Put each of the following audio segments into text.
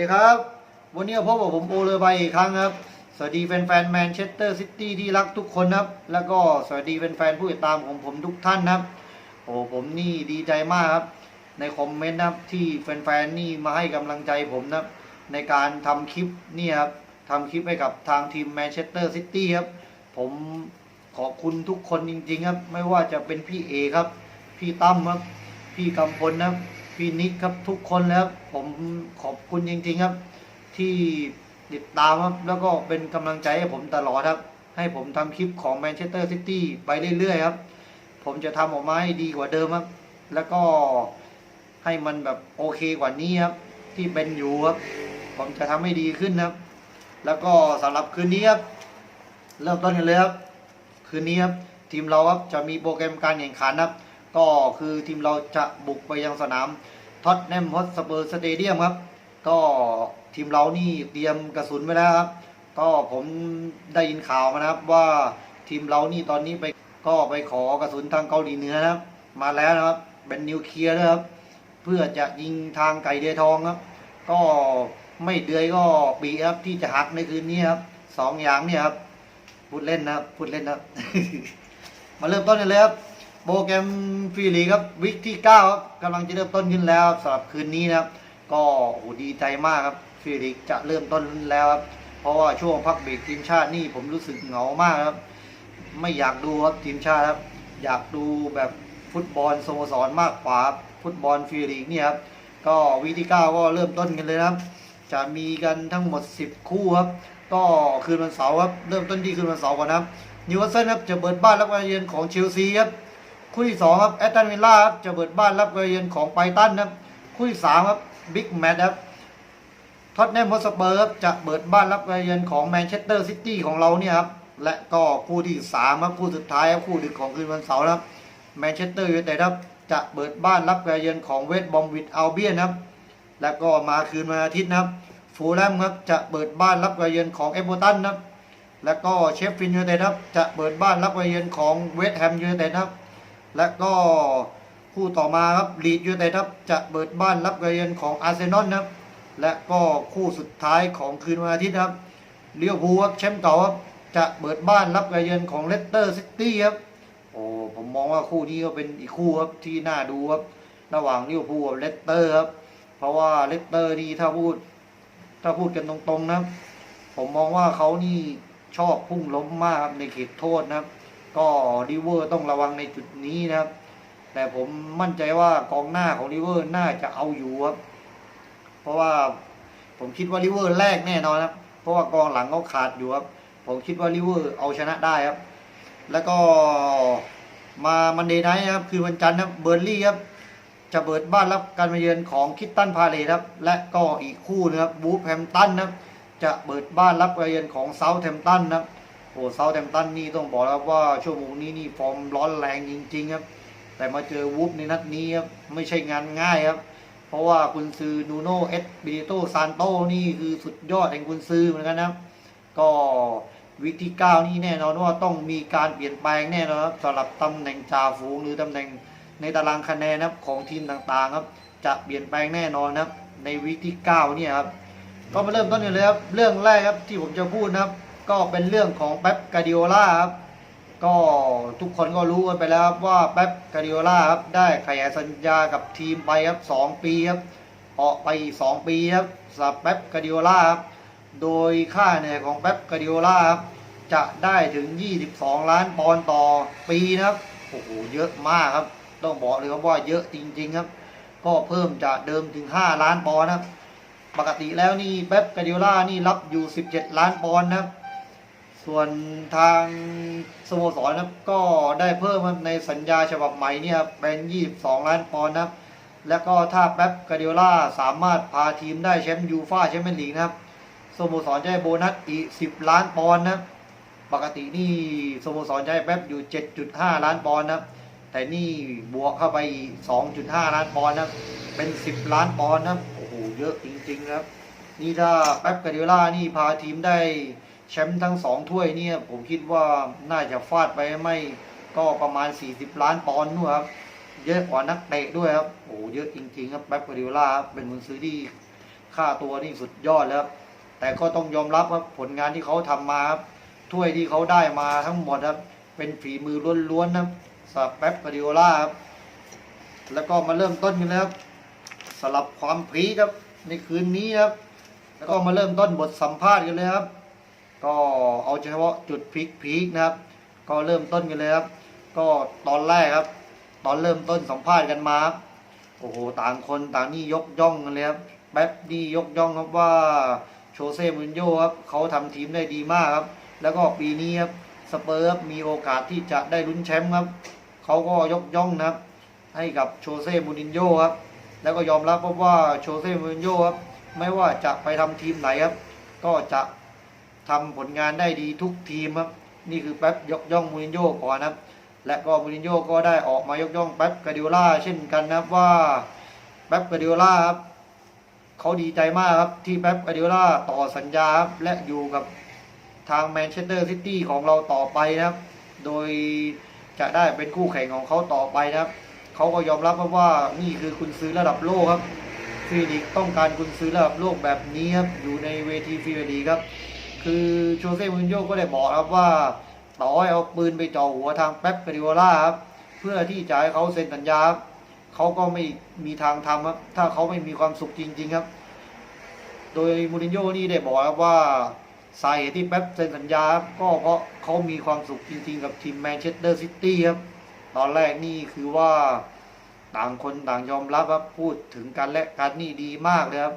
ดีครับ วันนี้พบกับผมโอเลอร์ใบอีกครั้งครับ สวัสดีแฟนๆแมนเชสเตอร์ซิตี้ที่รักทุกคนครับ แล้วก็สวัสดีแฟนๆผู้ติดตามของผมทุกท่านครับ โอ้ผมนี่ดีใจมากครับ ในคอมเมนต์นะครับที่แฟนๆนี่มาให้กำลังใจผมนะครับ ในการทำคลิปนี่ครับทำคลิปให้กับทางทีมแมนเชสเตอร์ซิตี้ครับ ผมขอบคุณทุกคนจริง ๆ ครับ ไม่ว่าจะเป็นพี่เอครับ พี่ตั้มครับ พี่กำพลครับ พี่นิกครับทุกคนแล้วผมขอบคุณจริง ๆครับ ที่ติดตามครับแล้วก็เป็นกำลังใจให้ผมตลอดครับ ให้ผมทำคลิปของแมนเชสเตอร์ซิตี้ไปเรื่อยๆครับ ผมจะทำออกมาให้ดีกว่าเดิมครับ แล้วก็ให้มันแบบโอเคกว่านี้ครับ ที่เป็นอยู่ครับ ผมจะทำให้ดีขึ้นครับ แล้วก็สำหรับคืนนี้ครับเริ่มต้นกันเลยครับคืนนี้ครับทีมเราครับจะมีโปรแกรมการแข่งขันครับ ก็คือทีมเราจะบุกไปยังสนามท็อตแนมฮอตสเปอร์สเตเดียมครับ ก็ทีมเรานี่เตรียมกระสุนไว้แล้วครับ ก็ผมได้ยินข่าวมานะครับว่าทีมเรานี่ตอนนี้ไปก็ไปขอกระสุนทางเกาหลีเหนือนะครับ มาแล้วนะครับเป็นนิวเคลียร์นะครับ เพื่อจะยิงทางไก่เดือยทองครับ ก็ไม่เดือยก็ปีครับที่จะหักในคืนนี้ครับสองอย่างเนี่ยครับพูดเล่นนะครับพูดเล่นนะครับ มาเริ่มต้นกันเลยครับ โปรแกรมฟรีลีกครับวิกที่9ครับกำลังจะเริ่มต้นขึ้นแล้วสำหรับคืนนี้นะครับ ก็โหดีใจมากครับฟรีลีกจะเริ่มต้นแล้วครับเพราะว่าช่วงพักเบรกทีมชาตินี่ผมรู้สึกเหงามากครับ ไม่อยากดูครับทีมชาติครับ อยากดูแบบฟุตบอลสโมสรมากกว่าฟุตบอลฟรีลีกเนี่ยครับก็วีที่9ก็เริ่มต้นกันเลยนะครับ จะมีกันทั้งหมด 10 คู่ครับ ก็คืนวันเสาร์ครับเริ่มต้นที่คืนวันเสาร์ก่อนนะครับนิวคาสเซิลครับจะเปิดบ้านรับการเยือนของเชลซีครับ คู่ที่สองครับแอตตันวิลล่าครับจะเปิดบ้านรับการเยือนของไบรตันครับคู่ที่สามครับบิ๊กแมตช์ครับท็อตแนมฮอสเปอร์ครับจะเปิดบ้านรับการเยือนของแมนเชสเตอร์ซิตี้ของเราเนี่ยครับและก็คู่ที่สามครับคู่สุดท้ายครับคู่ดึกของคืนวันเสาร์นะครับแมนเชสเตอร์ยูไนเต็ดครับจะเปิดบ้านรับการเยือนของเวสต์บอมวิดอัลเบียนครับแล้วก็มาคืนวันอาทิตย์นะครับฟูลแลมครับจะเปิดบ้านรับการเยือนของเอเวอร์ตันนะครับแล้วก็เชฟฟินยูไนเต็ดครับจะเปิดบ้านรับการเยือนของเวสต์แฮมยูไนเต็ดครับ และก็คู่ต่อมาครับลีดยูไนเต็ดครับจะเปิดบ้านรับการเยือนของอาร์เซนอลครับและก็คู่สุดท้ายของคืนวันอาทิตย์ครับเลี้ยวพูครับแชมป์เก่าครับจะเปิดบ้านรับการเยือนของเลสเตอร์ซิตี้ครับโอ้ผมมองว่าคู่นี้ก็เป็นอีกคู่ครับที่น่าดูครับระหว่างลิเวอร์พูลกับเลสเตอร์ครับเพราะว่าเลสเตอร์นี่ถ้าพูด ถ้าพูดกันตรงๆนะผมมองว่าเขานี่ชอบพุ่งล้มมากครับในเขตโทษนะครับ ก็ลิเวอร์ต้องระวังในจุดนี้นะครับ แต่ผมมั่นใจว่ากองหน้าของลิเวอร์น่าจะเอาอยู่ครับ เพราะว่าผมคิดว่าลิเวอร์แรกแน่นอนครับ เพราะว่ากองหลังเขาขาดอยู่ครับ ผมคิดว่าลิเวอร์เอาชนะได้ครับ แล้วก็มามันเดย์ไนท์ครับ คือวันจันทร์ครับเบอร์ลี่ครับจะเปิดบ้านรับการมาเยือนของคิตตันพาเลทครับ และก็อีกคู่นะครับบูฟแฮมตันนะครับจะเปิดบ้านรับการเยือนของเซาท์แฮมตันนะครับ โอ้เซาท์แฮมตันนี่ต้องบอกแล้วว่าชั่วโมงนี้นี่ฟอร์มร้อนแรงจริง ๆ ครับ แต่มาเจอวูฟในนัดนี้ครับไม่ใช่งานง่ายครับ เพราะว่ากุนซือนูโนเอสบิโตซานโตนี่คือสุดยอดแห่งกุนซือเหมือนกันนะครับก็วิกที่เก้านี่แน่นอนว่าต้องมีการเปลี่ยนแปลงแน่นอนครับสำหรับตำแหน่งจ่าฝูงหรือตำแหน่งในตารางคะแนนนะครับของทีมต่างๆครับ จะเปลี่ยนแปลงแน่นอนนะครับในวิกที่เก้าเนี่ยครับก็มาเริ่มต้นกันเลยครับเรื่องแรกครับที่ผมจะพูดนะครับ ก็เป็นเรื่องของเป๊ปกาดิโอลาครับก็ทุกคนก็รู้กันไปแล้วครับว่าเป๊ปกาดิโอลาครับได้ขยายสัญญากับทีมไปครับสองปีครับออกไปสองปีครับสำหรับเป๊ปกาดิโอลาครับโดยค่าเหนื่อยของเป๊ปกาดิโอลาครับจะได้ถึง 22 ล้านปอนด์ต่อปีนะครับโอ้โหเยอะมากครับ ต้องบอกเลยครับว่าเยอะจริง ๆ ครับ ก็เพิ่มจากเดิมถึง 5 ล้านปอนด์นะครับปกติแล้วนี่เป๊ปกาดิโอลานี่รับอยู่ 17 ล้านปอนด์นะครับ ส่วนทางสโมสรนะครับก็ได้เพิ่มในสัญญาฉบับใหม่เนี่ยครับเป็น 22 ล้านปอนด์นะครับ แล้วก็ถ้าแป๊บกาเดิโอล่าสามารถพาทีมได้แชมป์ยูฟ่าแชมเปี้ยนลีกนะครับสโมสรจะได้โบนัสอีก 10 ล้านปอนด์นะปกตินี่สโมสรจะให้แป๊บอยู่ 7.5 ล้านปอนด์นะแต่นี่บวกเข้าไปอีก2.5 ล้านปอนด์นะเป็น 10 ล้านปอนด์นะโอ้โหเยอะจริงๆนะครับนี่ถ้าแป๊บกาเดิโอล่านี่พาทีมได้ แชมป์ทั้งสองถ้วยเนี่ย ผมคิดว่าน่าจะฟาดไปไม่ก็ประมาณ 40 ล้านปอนด์นู่นครับ เยอะกว่านักเตะด้วยครับ โอ้เยอะจริงๆครับแป๊บกาดิโอล่าเป็นมุนซื้อที่ค่าตัวนี่สุดยอดแล้วครับแต่ก็ต้องยอมรับครับผลงานที่เขาทำมาครับถ้วยที่เขาได้มาทั้งหมดครับ เป็นฝีมือล้วนๆนะครับสำหรับแป๊บกาดิโอล่าครับ แล้วก็มาเริ่มต้นกันแล้วสำหรับความพรีครับในคืนนี้ครับ แล้วก็มาเริ่มต้นบทสัมภาษณ์กันเลยครับ ก็เอาเฉพาะจุดพีคพีคนะครับ ก็เริ่มต้นกันเลยครับ ก็ตอนแรกครับ ตอนเริ่มต้นสัมภาษณ์กันมาโอ้โหต่างคนต่างนี่ยกย่องกันเลยครับแป๊บนี่ยกย่องครับว่าโชเซ่มูรินโญ่ครับเขาทำทีมได้ดีมากครับ แล้วก็ปีนี้ครับสเปอร์มีโอกาสที่จะได้ลุ้นแชมป์ครับเขาก็ยกย่องนะครับ ให้กับโชเซ่มูรินโญ่ครับแล้วก็ยอมรับครับว่าโชเซ่มูรินโญ่ครับไม่ว่าจะไปทำทีมไหนครับ ก็จะ ทำผลงานได้ดีทุกทีมครับนี่คือแป๊บยกย่องมูรินโญ่ก่อนนะครับ และก็มูรินโญ่ก็ได้ออกมายกย่องแป๊บกาดิโอล่าเช่นกันนะครับว่าแป๊บกาดิโอล่าครับเขาดีใจมากครับที่แป๊บกาดิโอล่าต่อสัญญาครับและอยู่กับทางแมนเชสเตอร์ซิตี้ของเราต่อไปนะครับ โดยจะได้เป็นคู่แข่งของเขาต่อไปนะครับเขาก็ยอมรับครับว่านี่คือคุณซื้อระดับโลกครับฟิลิกต้องการคุณซื้อระดับโลกแบบนี้ครับอยู่ในเวทีฟิลิกครับ คือโชเซ่มูรินโญ่ก็ได้บอกครับว่าต่อให้เอาปืนไปจ่อหัวทางแป๊บกาดิโอล่าครับเพื่อที่จะให้เขาเซ็นสัญญาเขาก็ไม่มีทางทำครับ ถ้าเขาไม่มีความสุขจริง ๆครับ โดยมูรินโญ่นี่ได้บอกครับว่าสาเหตุที่แป๊บเซ็นสัญญาก็เพราะเขามีความสุขจริง ๆ กับทีมแมนเชสเตอร์ซิตี้ครับตอนแรกนี่คือว่าต่างคนต่างยอมรับครับพูดถึงกันและกันนี่ดีมากเลยครับ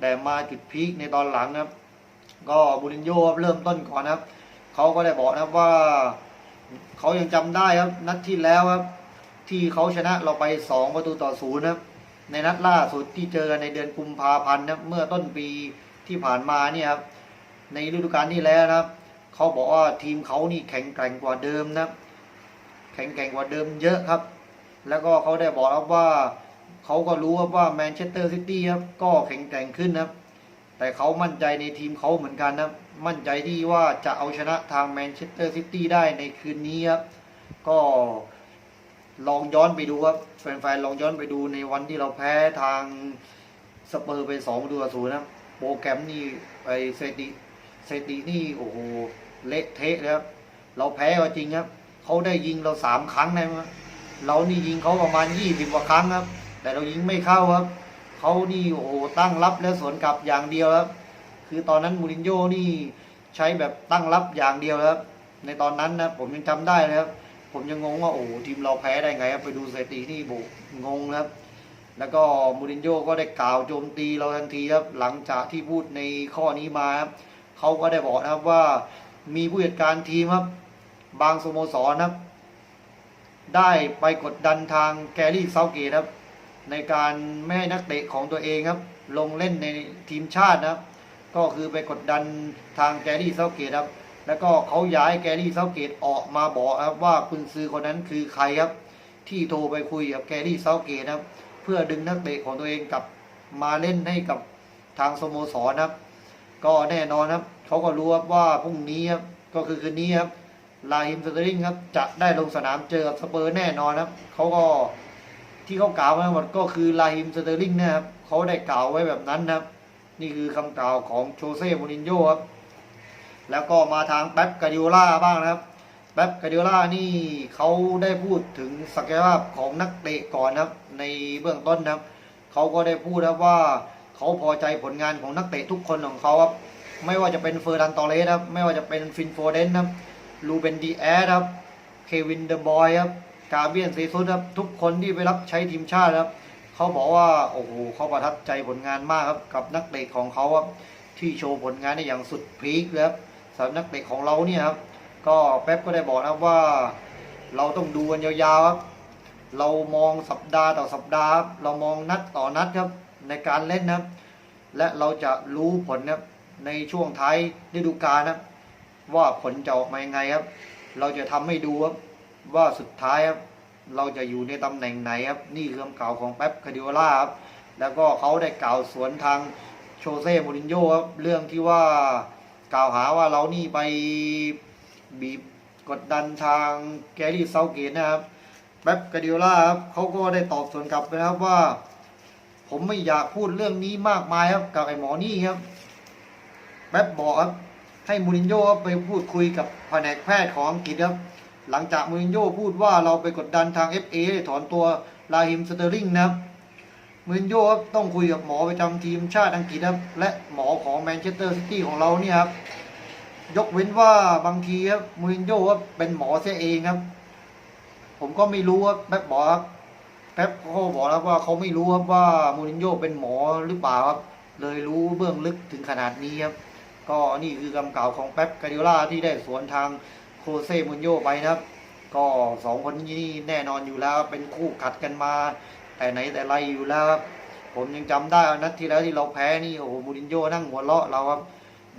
แต่มาจุดพีคในตอนหลังนะครับ ก็มูรินโญ่เริ่มต้นก่อนนะครับเขาก็ได้บอกนะครับว่าเขายังจำได้ครับนัดที่แล้วครับ ที่เขาชนะเราไปสองประตูต่อศูนย์นะครับในนัดล่าสุดที่เจอกันในเดือนกุมภาพันธ์นะเมื่อต้นปีที่ผ่านมาเนี่ยครับในฤดูกาลที่แล้วนะครับเขาบอกว่าทีมเขานี่แข็งแกร่งกว่าเดิมนะแข็งแกร่งกว่าเดิมเยอะครับ แล้วก็เขาได้บอกครับว่าเขาก็รู้ครับว่าแมนเชสเตอร์ซิตี้ครับก็แข็งแกร่งขึ้นนะครับ แต่เขามั่นใจในทีมเขาเหมือนกันนะ มั่นใจที่ว่าจะเอาชนะทางแมนเชสเตอร์ซิตี้ได้ในคืนนี้ครับ ก็ลองย้อนไปดูครับแฟนๆลองย้อนไปดูในวันที่เราแพ้ทางสเปอร์ไปสองประตูต่อศูนย์นะโปรแกรมนี่ไอเซติเซตินี่โอ้โหเละเทะเลยครับ เราแพ้ก็จริงครับเขาได้ยิงเราสามครั้งนะครับเรานี่ยิงเขาประมาณยี่สิบกว่าครั้งครับ แต่เรายิงไม่เข้าครับ เขานี่โอ้โหตั้งรับแล้วสวนกลับอย่างเดียวครับคือตอนนั้นมูรินโญ่นี่ใช้แบบตั้งรับอย่างเดียวครับในตอนนั้นนะผมยังจำได้เลยครับผมยังงงว่าโอ้โหทีมเราแพ้ได้ไงครับไปดูสถิตินี่โบงงครับ แล้วก็มูรินโญ่ก็ได้กล่าวโจมตีเราทันทีครับหลังจากที่พูดในข้อนี้มาครับเขาก็ได้บอกนะครับว่ามีผู้จัดการทีมครับ บางสโมสรครับ ได้ไปกดดันทางแกรี่เซาเกตครับ ในการไม่ให้นักเตะของตัวเองครับ ลงเล่นในทีมชาตินะครับ ก็คือไปกดดันทางแกรี่เซาเกตครับ แล้วก็เขาย้ายแกรี่เซาเกตออกมาบอกครับว่าคุณซื้อคนนั้นคือใครครับ ที่โทรไปคุยกับแกรี่เซาเกตครับ เพื่อดึงนักเตะของตัวเองกลับมาเล่นให้กับทางสโมสรครับ ก็แน่นอนครับเขาก็รู้ครับว่าพรุ่งนี้ครับก็คือคืนนี้ครับลาฮิมสเตอริงครับจะได้ลงสนามเจอกับสเปอร์แน่นอนครับเขาก็ ที่เขากล่าวไว้หมดก็คือลาฮิมสเตอร์ลิงนะครับเขาได้กล่าวไว้แบบนั้นนะครับ นี่คือคำกล่าวของโชเซ่มูรินโญ่ครับ แล้วก็มาทางแป๊บกาดิโอล่าบ้างนะครับแป๊บกาดิโอล่านี่เขาได้พูดถึงศักยภาพของนักเตะก่อนนะครับ ในเบื้องต้นนะครับเขาก็ได้พูดนะครับว่าเขาพอใจผลงานของนักเตะทุกคนของเขาครับไม่ว่าจะเป็นเฟอร์นันตอเรสครับไม่ว่าจะเป็นฟินโฟเดนครับลูเบนดีแอสครับเควินเดอะบอยครับ กาเบียนเซซุสครับทุกคนที่ไปรับใช้ทีมชาติครับเขาบอกว่าโอ้โหเขาประทับใจผลงานมากครับกับนักเตะของเขาครับที่โชว์ผลงานได้อย่างสุดพีคเลยครับสำหรับนักเตะของเราเนี่ยครับก็แป๊บก็ได้บอกนะครับว่า เราต้องดูกันยาวๆครับเรามองสัปดาห์ต่อสัปดาห์ เรามองนัดต่อนัดครับในการเล่นนะครับ และเราจะรู้ผลนะครับในช่วงท้ายฤดูกาลนะว่าผลจะออกมายังไงครับ เราจะทำให้ดูครับ ว่าสุดท้ายครับเราจะอยู่ในตำแหน่งไหนครับนี่คือคำกล่าวของแป๊บคาดิโอล่าครับแล้วก็เขาได้กล่าวสวนทางโชเซ่มูรินโญ่ครับเรื่องที่ว่ากล่าวหาว่าเรานี่ไปบีบกดดันทางแกรี่เซาเกตนะครับแป๊บกาดิโอล่าครับเขาก็ได้ตอบสวนกลับไปนะครับว่า ผมไม่อยากพูดเรื่องนี้มากมายครับกับไอ้หมอนี่ครับแป๊บบอกครับให้มูรินโญ่ไปพูดคุยกับแผนกแพทย์ของอังกฤษครับ หลังจากมูรินโญ่พูดว่าเราไปกดดันทาง FA ถอนตัวลาฮิมสเตอร์ลิงนะครับมูรินโญ่ต้องคุยกับหมอประจำทีมชาติอังกฤษครับและหมอของแมนเชสเตอร์ซิตี้ของเราเนี่ยครับยกเว้นว่าบางทีครับมูรินโญ่เป็นหมอเสียเองครับ ผมก็ไม่รู้ครับแป๊บบอกครับแป๊บเขาบอกแล้วว่าเขาไม่รู้ครับว่ามูรินโญ่เป็นหมอหรือเปล่าครับ เลยรู้เบื้องลึกถึงขนาดนี้ครับ ก็นี่คือคำกล่าวของแป๊บกาดิโอล่าที่ได้สวนทาง โคเซ่มูรินโญ่ไปนะครับ ก็สองคนนี้แน่นอนอยู่แล้วเป็นคู่ขัดกันมา แต่ไหนแต่ไรอยู่แล้วครับผมยังจำได้นัดที่แล้วที่เราแพ้นี่โอ้โหมูรินโญ่นั่งหัวเราะเราครับ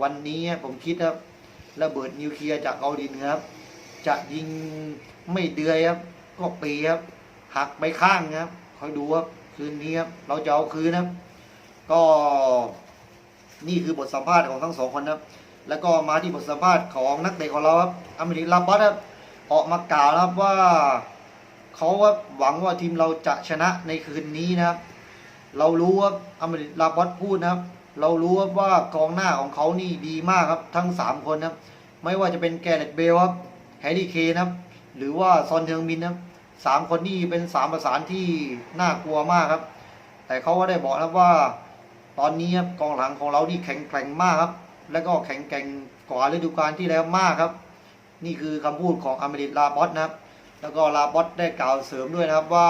วันนี้ผมคิดครับระเบิดนิวเคลียร์จากเกาหลีเหนือครับ จะยิงไม่เดือยครับ ก็ปีครับ หักไปข้างครับคอยดูครับคืนนี้ครับเราจะเอาคืนนะครับ ก็นี่คือบทสัมภาษณ์ของทั้งสองคนนะครับ แล้วก็มาที่บทสัมภาษณ์ของนักเตะของเราครับอเมริกลาบัตครับออกมากล่าวนะครับว่าเขาว่าหวังว่าทีมเราจะชนะในคืนนี้นะครับ เรารู้ว่าอเมริกลาบัตพูดนะครับ เรารู้ว่ากองหน้าของเขานี่ดีมากครับทั้งสามคนนะครับ ไม่ว่าจะเป็นแกเรตเบลครับแฮร์รี่เคนครับ หรือว่าซอนเทงมินนะครับสามคนนี้เป็นสามประสานที่น่ากลัวมากครับ แต่เขาก็ได้บอกนะครับว่า ตอนนี้ครับกองหลังของเรานี่แข็งแกร่งมากครับ แล้วก็แข็งแกร่งกว่าฤดูกาลที่แล้วมากครับ นี่คือคำพูดของอเมริกลาบอสนะครับ แล้วก็ลาบอสได้กล่าวเสริมด้วยนะครับว่า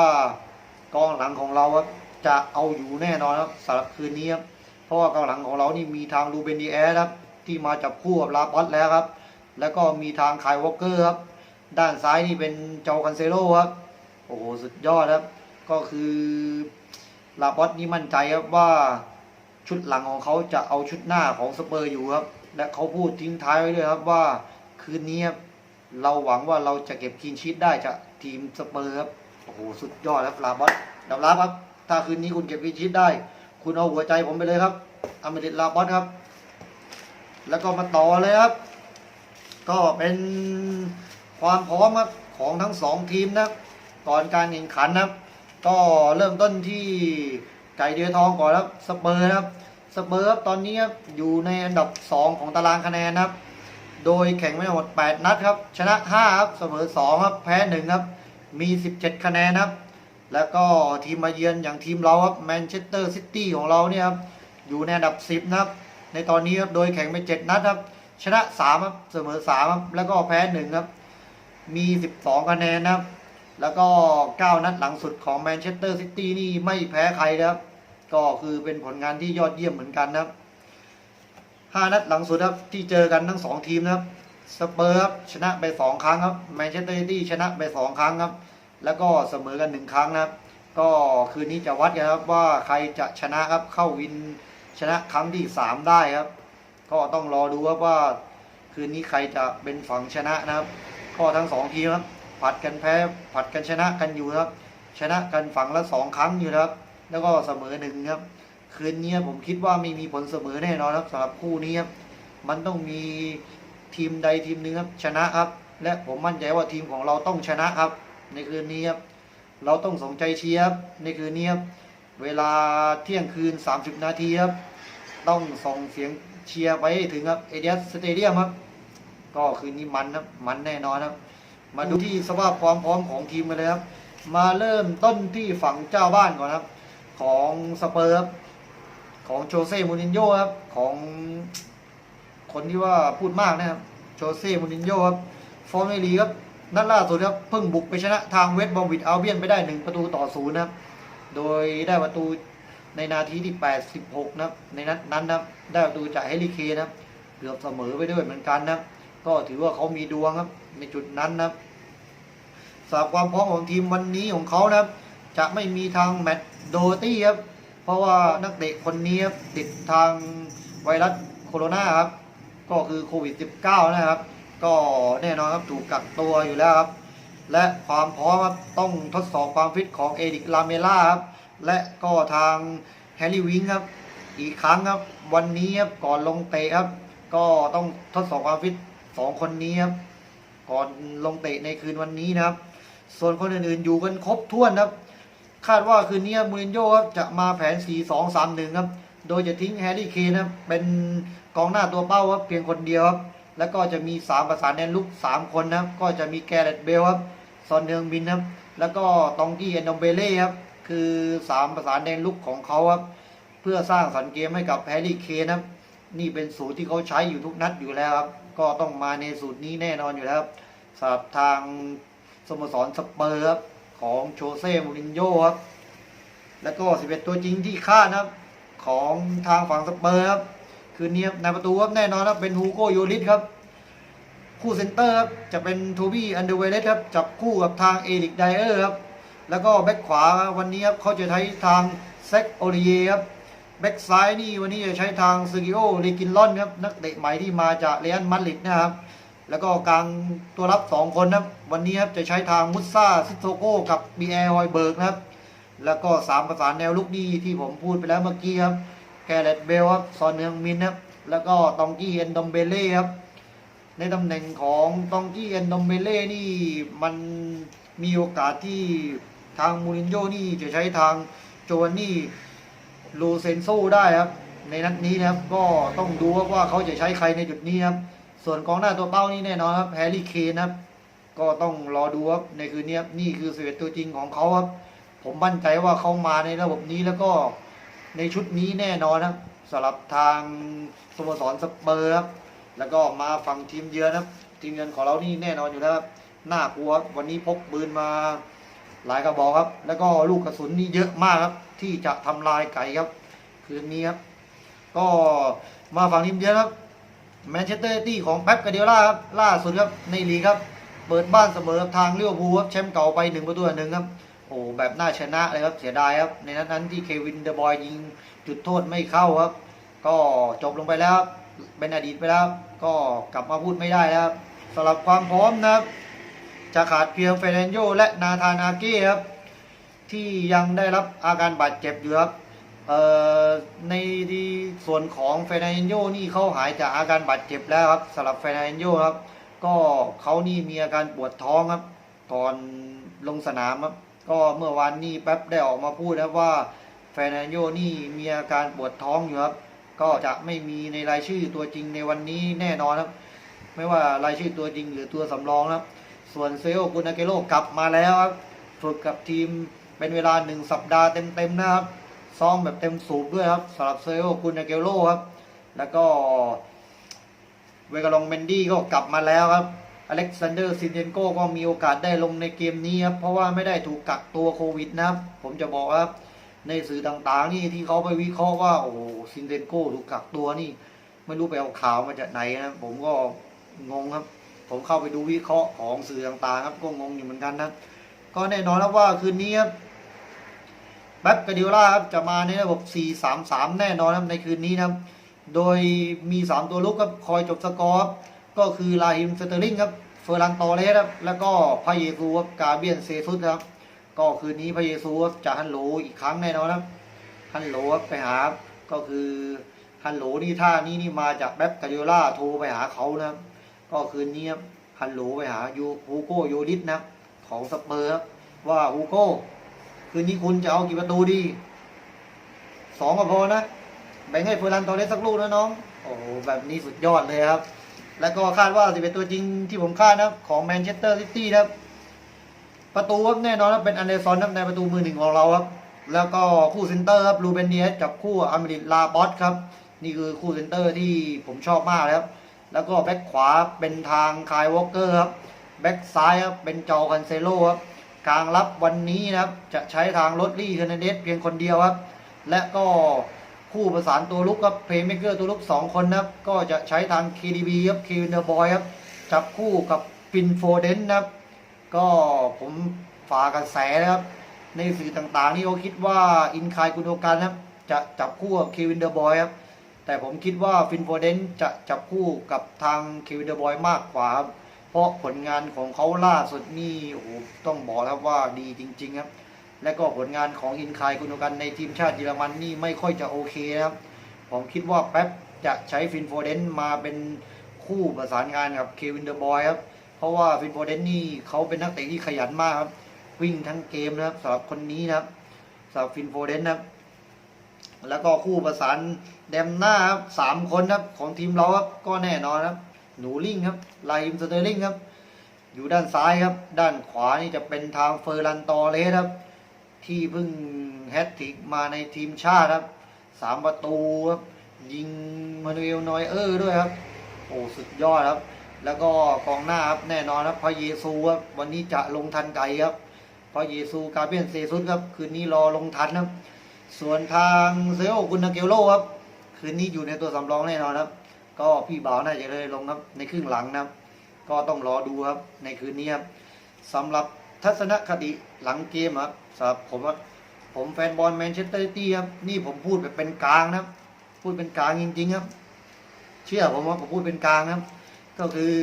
กองหลังของเราครับจะเอาอยู่แน่นอนครับสำหรับคืนนี้ครับเพราะว่ากองหลังของเรานี่มีทางลูเบนดีแอร์ครับที่มาจับคู่กับลาบอสแล้วครับ แล้วก็มีทางคายวอลเกอร์ครับด้านซ้ายนี่เป็นเจ้าคันเซโร่ครับโอ้โหสุดยอดครับ ก็คือลาบอสนี่มั่นใจครับว่า ชุดหลังของเขาจะเอาชุดหน้าของสเปอร์อยู่ครับ และเขาพูดทิ้งท้ายไว้ด้วยครับว่าคืนนี้เราหวังว่าเราจะเก็บคีนชีตได้จากทีมสเปอร์ครับโอ้โหสุดยอดครับลาบอสดับลาบครับ ถ้าคืนนี้คุณเก็บคีนชีตได้ คุณเอาหัวใจผมไปเลยครับอเมริกลาบอสครับ แล้วก็มาต่อเลยครับ ก็เป็นความพร้อมครับของทั้งสองทีมนะครับก่อนการแข่งขันนะครับ ก็เริ่มต้นที่ไก่เดือทองก่อนครับสเปอร์นะครับ สเปอร์ครับตอนนี้อยู่ในอันดับ 2 ของตารางคะแนนครับ โดยแข่งไม่หมด 8 นัดครับ ชนะ 5 ครับ เสมอ 2 ครับ แพ้ 1 ครับ มี 17 คะแนนครับ แล้วก็ทีมมาเยือนอย่างทีมเราครับแมนเชสเตอร์ซิตี้ของเราเนี่ยครับ อยู่ในอันดับ 10 นะครับ ในตอนนี้ครับ โดยแข่งไป 7 นัดครับ ชนะ 3 ครับ เสมอ 3 ครับ แล้วก็แพ้ 1 ครับ มี 12 คะแนนนะครับ แล้วก็ 9 นัดหลังสุดของแมนเชสเตอร์ซิตี้นี่ไม่แพ้ใครครับ ก็คือเป็นผลงานที่ยอดเยี่ยมเหมือนกันนะครับ5นัดหลังสุดครับที่เจอกันทั้ง2ทีมนะครับสเปอร์ครับชนะไป2ครั้งครับแมนเชสเตอร์ซิตี้ชนะไป2ครั้งครับ แล้วก็เสมอกัน1ครั้งนะครับ ก็คืนนี้จะวัดกันครับว่าใครจะชนะครับเข้าวินชนะครั้งที่3ได้ครับ ก็ต้องรอดูครับว่า คืนนี้ใครจะเป็นฝั่งชนะนะครับ ก็ทั้งสองทีมครับผัดกันแพ้ผัดกันชนะกันอยู่ครับ ชนะกันฝั่งละสองครั้งอยู่นะครับ แล้วก็เสมอหนึ่งครับ คืนนี้ผมคิดว่าไม่มีผลเสมอแน่นอนครับสำหรับคู่นี้ครับมันต้องมีทีมใดทีมหนึ่งครับชนะครับ และผมมั่นใจว่าทีมของเราต้องชนะครับ ในคืนนี้ครับเราต้องสนใจเชียร์ครับในคืนนี้ครับเวลาเที่ยงคืน 30 นาทีครับต้องส่งเสียงเชียร์ไปถึงครับเอเดียสสเตเดียมครับก็คืนนี้มันครับมันแน่นอนครับ มาดูที่สภาพความพร้อมของทีมกันเลยครับ มาเริ่มต้นที่ฝั่งเจ้าบ้านก่อนครับ ของสเปอร์ครับของโจเซ่มูรินโญ่ครับของคนที่ว่าพูดมากนะครับโจเซ่มูรินโญ่ครับฟอร์มไม่ดีครับนัดล่าสุดครับเพิ่งบุกไปชนะทางเวสต์บอมวิดอัลเบียนไปได้หนึ่งประตูต่อศูนย์นะครับโดยได้ประตูในนาทีที่ 86 นะครับ ในนัดนั้นนะครับ ได้ประตูจากเฮลิเคนนะครับ เกือบเสมอไปด้วยเหมือนกันนะครับ ก็ถือว่าเขามีดวงครับ ในจุดนั้นนะครับสำหรับความพร้อมของทีมวันนี้ของเขานะครับ จะไม่มีทางแมตต์โดตี้ครับ เพราะว่านักเตะคนนี้ครับติดทางไวรัสโคโรนาครับ ก็คือโควิด -19 นะครับ ก็แน่นอนครับถูกกักตัวอยู่แล้วครับ และความพร้อมครับต้องทดสอบความฟิตของเอริกลาเมล่าครับ และก็ทางแฮร์รี่วิงครับ อีกครั้งครับ วันนี้ครับก่อนลงเตะครับ ก็ต้องทดสอบความฟิตสองคนนี้ครับ ก่อนลงเตะในคืนวันนี้นะครับ ส่วนคนอื่นๆอยู่กันครบถ้วนครับ คาดว่าคืนนี้มูรินโญ่ครับจะมาแผน 4-2-3-1 ครับ โดยจะทิ้งแฮร์รี่เคนครับเป็นกองหน้าตัวเป้าครับเพียงคนเดียวครับ แล้วก็จะมี 3 ประสานแนนลุก 3 คนนะครับ ก็จะมีแกเรตเบลครับซอนเนืองบินครับ แล้วก็ตองกี้เอนดอมเบเล่ครับ คือ 3 ประสานแนนลุกของเขาครับ เพื่อสร้างสรรค์เกมให้กับแฮร์รี่เคนครับ นี่เป็นสูตรที่เขาใช้อยู่ทุกนัดอยู่แล้วครับ ก็ต้องมาในสูตรนี้แน่นอนอยู่แล้วครับสำหรับทางสโมสรสเปอร์ครับ ของโชเซ่มูรินโญ่ครับ แล้วก็ 11 ตัวจริงที่คาดนะครับ ของทางฝั่งสเปอร์ครับ คือเนียในประตูครับแน่นอนครับเป็นฮูโกโยลิสครับ คู่เซนเตอร์ครับจะเป็นโทบี้อันเดอร์เวเลสครับ จับคู่กับทางเอริกไดเออร์ครับ แล้วก็แบ็คขวาวันนี้ครับเขาจะใช้ทางเซ็กโอริเยครับแบ็กซ้ายนี่วันนี้จะใช้ทางซ e กิโอเลกินลอนครับ นักเตะใหม่ที่มาจากเรอัลมาดริดนะครับ แล้วก็กลางตัวรับ 2 คนนะครับ วันนี้ครับจะใช้ทางมุสซาซิโตโกกับบีแอร์ฮอยเบิร์กนะครับ แล้วก็ 3 ประสานแนวลุกนี่ที่ผมพูดไปแล้วเมื่อกี้ครับแกเรตเบลครับซอนเนืองมินครับแล้วก็ตองกี้เอนดอมเบเล่ครับในตำแหน่งของตองกี้เอนดอมเบเล่นี่มันมีโอกาสที่ทางมูรินโญ่นี่จะใช้ทางโจวานนี่ลูเซนโซได้ครับ ในนัดนี้นะครับก็ต้องดูครับว่าเขาจะใช้ใครในจุดนี้ครับ ส่วนกองหน้าตัวเป้านี่แน่นอนครับแฮร์รี่เคนครับ ก็ต้องรอดูครับในคืนนี้นี่คือสิบเอ็ดตัวจริงของเขาครับ ผมมั่นใจว่าเขามาในระบบนี้แล้วก็ในชุดนี้แน่นอนครับสำหรับทางสโมสรสเปอร์ครับแล้วก็มาฝั่งทีมเยือนครับ ทีมเยือนของเรานี่แน่นอนอยู่แล้วครับน่ากลัววันนี้พกปืนมาหลายกระบอกครับ แล้วก็ลูกกระสุนนี่เยอะมากครับ ที่จะทำลายไก่ครับคืนนี้ครับก็มาฝั่งทีมเยือนครับ แมนเชสเตอร์ตี้ของแป๊บกาเดียล่าครับล่าสุดครับในลีกครับ เปิดบ้านเสมอกับทางเลี้ยวภูครับแชมป์เก่าไปหนึ่งประตูต่อหนึ่งครับ โอ้แบบน่าชนะเลยครับเสียดายครับ ในนัดนั้นที่เควินเดอะบอยยิงจุดโทษไม่เข้าครับ ก็จบลงไปแล้วเป็นอดีตไปแล้วก็กลับมาพูดไม่ได้แล้วครับสำหรับความพร้อมนะครับ จะขาดเพียงเฟรนโยและนาธานอาเก้ครับที่ยังได้รับอาการบาดเจ็บอยู่ครับ ในที่ส่วนของเฟรนโยนี่เขาหายจากอาการบาดเจ็บแล้วครับสำหรับเฟรนโยครับ ก็เขานี่มีอาการปวดท้องครับก่อนลงสนามครับก็เมื่อวานนี้แป๊บได้ออกมาพูดแล้วว่าแฟนนโยนี่มีอาการปวดท้องอยู่ครับก็จะไม่มีในรายชื่อตัวจริงในวันนี้แน่นอนครับ ไม่ว่ารายชื่อตัวจริงหรือตัวสำรองครับ ส่วนเซโอกุนาเกโรกลับมาแล้วครับฝึกกับทีมเป็นเวลาหนึ่งสัปดาห์เต็มๆนะครับ ซ้อมแบบเต็มสูบด้วยครับสำหรับเซโอกุนาเกโรครับ แล้วก็เวกาลองเมนดี้ก็กลับมาแล้วครับอเล็กซานเดอร์ซินเดนโกก็มีโอกาสได้ลงในเกมนี้ครับ เพราะว่าไม่ได้ถูกกักตัวโควิดนะครับ ผมจะบอกครับ ในสื่อต่างๆ นี่ที่เขาไปวิเคราะห์ว่า โอ้ซินเดนโกถูกกักตัวนี่ ไม่รู้ไปเอาข่าวมาจากไหนนะผมก็งงครับ ผมเข้าไปดูวิเคราะห์ของสื่อต่างๆ ครับก็งงอยู่เหมือนกันนะก็แน่นอนครับว่าคืนนี้ครับ แบ็กกาดิโอล่าครับจะมาในระบบ 4-3-3 แน่นอนครับในคืนนี้นะครับ โดยมี 3 ตัวลุกครับคอยจบสกอร์ก็คือลาฮิมสเตอร์ลิงครับเฟอร์รันตอเรสครับแล้วก็พระเยซูครับกาเบียนเซซุสครับก็คืนนี้พระเยซูจะฮันโหลอีกครั้งแน่นอนครับฮันโหลครับไปหาครับก็คือฮันโหลนี่ท่านี้นี่มาจากแบ็กกาดิโอล่าโทรไปหาเขานะครับก็คืนนี้ครับฮันโหลไปหายูฮูโกโยดิสนะของสเปอร์ครับว่าฮูโก คืนนี้คุณจะเอากี่ประตูดีสองก็พอนะ แบ่งให้เฟอร์รันตอเรสสักลูกนะน้อง โอ้โห แบบนี้สุดยอดเลยครับ แล้วก็คาดว่าจะเป็นตัวจริงที่ผมคาดนะของแมนเชสเตอร์ซิตี้นะครับ ประตูครับแน่นอนครับเป็นอันเดอร์ซอนครับในประตูมือหนึ่งของเราครับ แล้วก็คู่เซนเตอร์ครับลูเบนเนียสกับคู่อเมริลาบอสครับ นี่คือคู่เซนเตอร์ที่ผมชอบมากครับ แล้วก็แบ็คขวาเป็นทางคายวอลเกอร์ครับ แบ็คซ้ายครับเป็นจอคันเซโลครับ กลางรับวันนี้นะครับ จะใช้ทางรถลี่เฮอร์นันเดสเพียงคนเดียวครับ และก็คู่ประสานตัวลุกครับเพย์เมเกอร์ตัวลุก 2 คนนะครับ ก็จะใช้ทาง KDB ครับเควินเดอร์บอยครับ จับคู่กับฟินโฟเดนนะครับ ก็ผมฝากกระแสนะครับ ในสื่อต่างๆที่เขาคิดว่าอินคายกุนโดกันนะครับ จะจับคู่กับเควินเดอร์บอยครับแต่ผมคิดว่าฟินโฟเดนจะจับคู่กับทางเควินเดอร์บอยมากกว่าครับ เพราะผลงานของเขาล่าสุดนี่โอ้โหต้องบอกแล้วว่าดีจริง ๆ ครับ และก็ผลงานของอินคายกุนโดกันในทีมชาติเยอรมันนี่ไม่ค่อยจะโอเคนะครับ ผมคิดว่าแป๊บจะใช้ฟินโฟเดนมาเป็นคู่ประสานงานกับเควินเดอร์บอยครับ เพราะว่าฟินโฟเดนนี่เขาเป็นนักเตะที่ขยันมากครับ วิ่งทั้งเกมนะครับสำหรับคนนี้นะครับสำหรับฟินโฟเดนนะครับแล้วก็คู่ประสานแดมหน้าครับสามคนครับของทีมเราครับก็แน่นอนครับ หนูลิงครับไลมสเตอร์ลิงครับ อยู่ด้านซ้ายครับ ด้านขวานี่จะเป็นทางเฟอร์รันตอเลสครับ ที่เพิ่งแฮตทริกมาในทีมชาติครับสามประตูครับยิงมานูเอลนอยเออร์ด้วยครับ โอ้สุดยอดครับ แล้วก็กองหน้าครับแน่นอนครับพระเยซูครับวันนี้จะลงทันไกครับพระเยซูกาเบียนเซซุสครับคืนนี้รอลงทันครับ ส่วนทางเซโอกุนาเกโลครับ คืนนี้อยู่ในตัวสำรองแน่นอนครับ ก็พี่บ่าวน่าจะเลยลงครับในครึ่งหลังนะครับ ก็ต้องรอดูครับในคืนนี้ครับสำหรับทัศนคติหลังเกมครับสำหรับผมครับผมแฟนบอลแมนเชสเตอร์ซิตี้ครับนี่ผมพูดแบบเป็นกลางนะครับ พูดเป็นกลางจริง ๆ ครับ เชื่อผมว่าผมพูดเป็นกลางครับ ก็คือ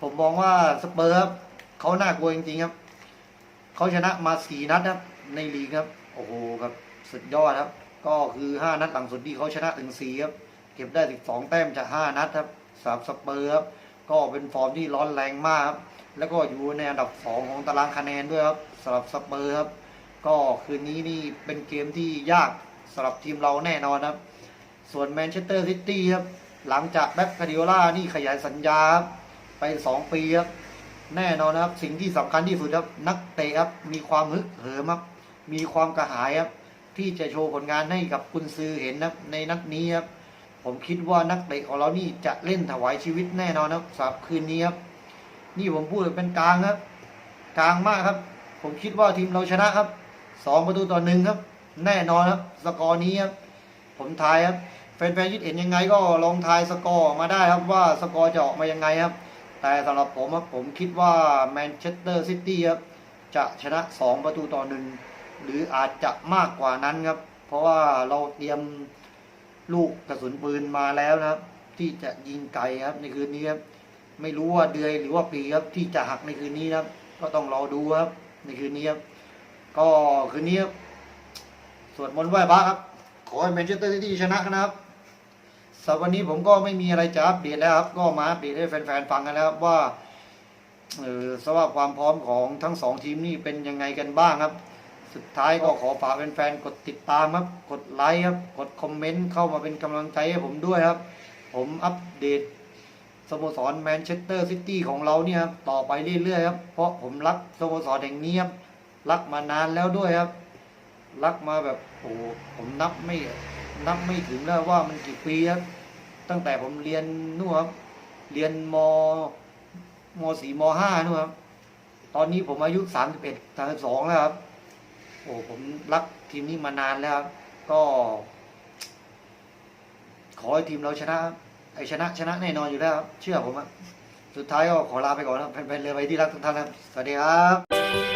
ผมมองว่าสเปอร์ครับเขาน่ากลัวจริงๆครับเขาชนะมาสี่นัดครับ ในลีกครับ โอ้โหครับสุดยอดครับ ก็คือห้านัดหลังสุดที่เขาชนะถึงสี่ครับ เก็บได้สิบสองแต้มจากห้านัดครับสำหรับสเปอร์ครับก็เป็นฟอร์มที่ร้อนแรงมากครับแล้วก็อยู่ในอันดับสองของตารางคะแนนด้วยครับสำหรับสเปอร์ครับก็คืนนี้นี่เป็นเกมที่ยากสำหรับทีมเราแน่นอนครับ ส่วนแมนเชสเตอร์ซิตี้ครับหลังจากแบ็คคาดิโอล่านี่ขยายสัญญาครับไป 2 ปีครับแน่นอนครับ สิ่งที่สำคัญที่สุดครับนักเตะครับมีความฮึกเหิมครับมีความกระหายครับที่จะโชว์ผลงานให้กับกุนซือเห็นนะครับในนัดนี้ครับ ผมคิดว่านักเตะของเรานี่จะเล่นถวายชีวิตแน่นอนครับสำหรับคืนนี้ครับ นี่ผมพูดเป็นกลางครับ กลางมากครับ ผมคิดว่าทีมเราชนะครับสองประตูต่อหนึ่งครับ แน่นอนครับ สกอร์นี้ครับ ผมทายครับแฟนๆคิดเห็นยังไงก็ลองทายสกอร์มาได้ครับว่าสกอร์จะออกมายังไงครับ แต่สำหรับผมครับผมคิดว่าแมนเชสเตอร์ซิตี้ครับจะชนะ 2 ประตูต่อหนึ่งหรืออาจจะมากกว่านั้นครับ เพราะว่าเราเตรียม ลูกกระสุนปืนมาแล้วนะครับ ที่จะยิงไกลครับ ในคืนนี้ครับไม่รู้ว่าเดือยหรือว่าปีครับ ที่จะหักในคืนนี้นะครับ ก็ต้องรอดูครับ ในคืนนี้ครับ ก็คืนนี้ครับสวดมนต์ไหว้พระครับ ขอให้แมนเชสเตอร์ซิตี้ชนะนะครับสำหรับวันนี้ผมก็ไม่มีอะไรจะอัปเดตแล้วครับ ก็มาอัปเดตให้แฟนๆฟังกันแล้วครับว่าเออสภาพความพร้อมของทั้งสองทีมนี่เป็นยังไงกันบ้างครับ สุดท้ายก็ขอฝากแฟนๆกดติดตามครับ กดไลค์ครับ กดคอมเมนต์เข้ามาเป็นกำลังใจให้ผมด้วยครับ ผมอัปเดตสโมสรแมนเชสเตอร์ซิตี้ของเราเนี่ยครับต่อไปเรื่อยๆครับเพราะผมรักสโมสรแห่งนี้ครับรักมานานแล้วด้วยครับ รักมาแบบโอ้ผมนับไม่นับไม่ถึงแล้วว่ามันกี่ปีครับตั้งแต่ผมเรียนนู่นครับเรียนมมสี่มห้านู่นครับตอนนี้ผมอายุสามสิบเอ็ดสามสิบสองแล้วครับ โอ้ผมรักทีมนี้มานานแล้วครับก็ ขอให้ทีมเราชนะ ไอชนะชนะแน่นอนอยู่แล้ว เชื่อผมอะสุดท้ายก็ขอลาไปก่อนครับแฟนๆเรือใบที่รักทุกท่านครับสวัสดีครับ